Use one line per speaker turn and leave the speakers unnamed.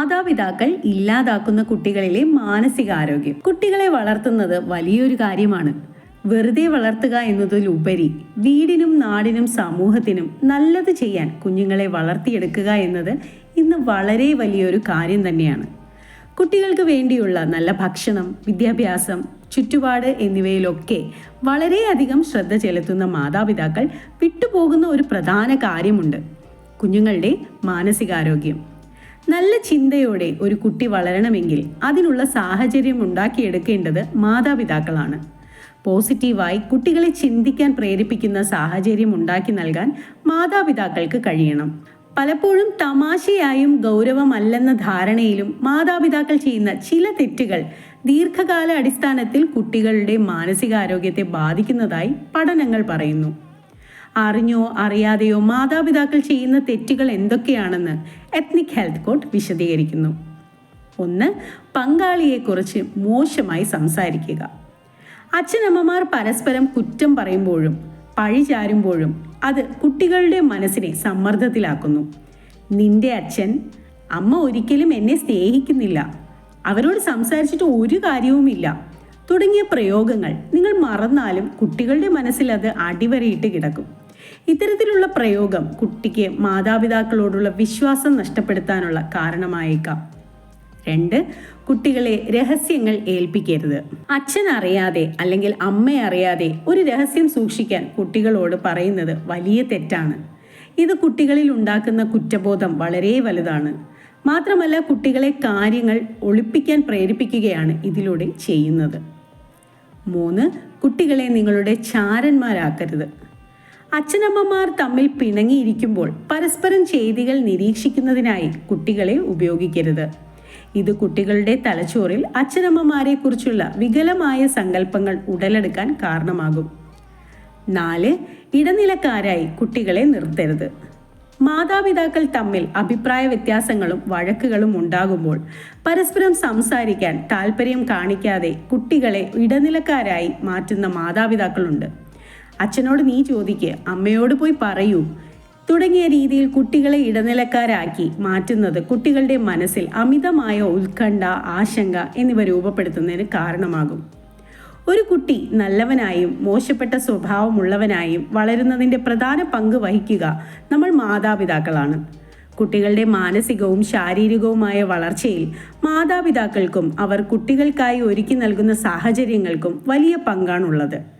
മാതാപിതാക്കൾ ഇല്ലാതാക്കുന്ന കുട്ടികളിലെ മാനസികാരോഗ്യം. കുട്ടികളെ വളർത്തുന്നത് വലിയൊരു കാര്യമാണ്. വെറുതെ വളർത്തുക എന്നതിലുപരി വീടിനും നാടിനും സമൂഹത്തിനും നല്ലത് ചെയ്യാൻ കുഞ്ഞുങ്ങളെ വളർത്തിയെടുക്കുക എന്നത് ഇന്ന് വളരെ വലിയൊരു കാര്യം തന്നെയാണ്. കുട്ടികൾക്ക് വേണ്ടിയുള്ള നല്ല ഭക്ഷണം വിദ്യാഭ്യാസം ചുറ്റുപാട് എന്നിവയിലൊക്കെ വളരെയധികം ശ്രദ്ധ ചെലുത്തുന്ന മാതാപിതാക്കൾ വിട്ടുപോകുന്ന ഒരു പ്രധാന കാര്യമുണ്ട്. കുഞ്ഞുങ്ങളുടെ മാനസികാരോഗ്യം. നല്ല ചിന്തയോടെ ഒരു കുട്ടി വളരണമെങ്കിൽ അതിനുള്ള സാഹചര്യം ഉണ്ടാക്കിയെടുക്കേണ്ടത് മാതാപിതാക്കളാണ്. പോസിറ്റീവായി കുട്ടികളെ ചിന്തിക്കാൻ പ്രേരിപ്പിക്കുന്ന സാഹചര്യം ഉണ്ടാക്കി നൽകാൻ മാതാപിതാക്കൾക്ക് കഴിയണം. പലപ്പോഴും തമാശയായും ഗൗരവമല്ലെന്ന ധാരണയിലും മാതാപിതാക്കൾ ചെയ്യുന്ന ചില തെറ്റുകൾ ദീർഘകാല അടിസ്ഥാനത്തിൽ കുട്ടികളുടെ മാനസികാരോഗ്യത്തെ ബാധിക്കുന്നതായി പഠനങ്ങൾ പറയുന്നു. അറിഞ്ഞോ അറിയാതെയോ മാതാപിതാക്കൾ ചെയ്യുന്ന തെറ്റുകൾ എന്തൊക്കെയാണെന്ന് എത്നിക് ഹെൽത്ത് കോഡ് വിശദീകരിക്കുന്നു. ഒന്ന് പങ്കാളിയെക്കുറിച്ച് മോശമായി സംസാരിക്കുക. അച്ഛനമ്മമാർ പരസ്പരം കുറ്റം പറയുമ്പോഴും പഴി ചാരുമ്പോഴും അത് കുട്ടികളുടെ മനസ്സിനെ സമ്മർദ്ദത്തിലാക്കുന്നു. നിന്റെ അച്ഛൻ അമ്മ ഒരിക്കലും എന്നെ സ്നേഹിക്കുന്നില്ല. അവരോട് സംസാരിച്ചിട്ട് ഒരു കാര്യവുമില്ല. തുടങ്ങിയ പ്രയോഗങ്ങൾ നിങ്ങൾ മറന്നാലും കുട്ടികളുടെ മനസ്സിൽ അത് അടിവരയിട്ട് കിടക്കും. ഇത്തരത്തിലുള്ള പ്രയോഗം കുട്ടിക്ക് മാതാപിതാക്കളോടുള്ള വിശ്വാസം നഷ്ടപ്പെടുത്താനുള്ള കാരണമായേക്കാം. രണ്ട് കുട്ടികളെ രഹസ്യങ്ങൾ ഏൽപ്പിക്കരുത്. അച്ഛൻ അറിയാതെ അല്ലെങ്കിൽ അമ്മ അറിയാതെ ഒരു രഹസ്യം സൂക്ഷിക്കാൻ കുട്ടികളോട് പറയുന്നത് വലിയ തെറ്റാണ്. ഇത് കുട്ടികളിൽ ഉണ്ടാക്കുന്ന കുറ്റബോധം വളരെ വലുതാണ്. മാത്രമല്ല കുട്ടികളെ കാര്യങ്ങൾ ഒളിപ്പിക്കാൻ പ്രേരിപ്പിക്കുകയാണ് ഇതിലൂടെ ചെയ്യുന്നത്. മൂന്ന് കുട്ടികളെ നിങ്ങളുടെ ചാരന്മാരാക്കരുത്. അച്ഛനമ്മമാർ തമ്മിൽ പിണങ്ങിയിരിക്കുമ്പോൾ പരസ്പരം ചെയ്തികൾ നിരീക്ഷിക്കുന്നതിനായി കുട്ടികളെ ഉപയോഗിക്കരുത്. ഇത് കുട്ടികളുടെ തലച്ചോറിൽ അച്ഛനമ്മമാരെ കുറിച്ചുള്ള വികലമായ സങ്കല്പങ്ങൾ ഉടലെടുക്കാൻ കാരണമാകും. നാല് ഇടനിലക്കാരായി കുട്ടികളെ നിർത്തരുത്. മാതാപിതാക്കൾ തമ്മിൽ അഭിപ്രായ വ്യത്യാസങ്ങളും വഴക്കുകളും ഉണ്ടാകുമ്പോൾ പരസ്പരം സംസാരിക്കാൻ താല്പര്യം കാണിക്കാതെ കുട്ടികളെ ഇടനിലക്കാരായി മാറ്റുന്ന മാതാപിതാക്കളുണ്ട്. അച്ഛനോട് നീ ചോദിക്ക് അമ്മയോട് പോയി പറയൂ. തുടങ്ങിയ രീതിയിൽ കുട്ടികളെ ഇടനിലക്കാരാക്കി മാറ്റുന്നത് കുട്ടികളുടെ മനസ്സിൽ അമിതമായ ഉത്കണ്ഠ ആശങ്ക എന്നിവ രൂപപ്പെടുത്തുന്നതിന് കാരണമാകും. ഒരു കുട്ടി നല്ലവനായും മോശപ്പെട്ട സ്വഭാവമുള്ളവനായും വളരുന്നതിന്റെ പ്രധാന പങ്ക് വഹിക്കുക നമ്മൾ മാതാപിതാക്കളാണ്. കുട്ടികളുടെ മാനസികവും ശാരീരികവുമായ വളർച്ചയിൽ മാതാപിതാക്കൾക്കും അവർ കുട്ടികൾക്കായി ഒരുക്കി നൽകുന്ന സാഹചര്യങ്ങൾക്കും വലിയ പങ്കാണുള്ളത്.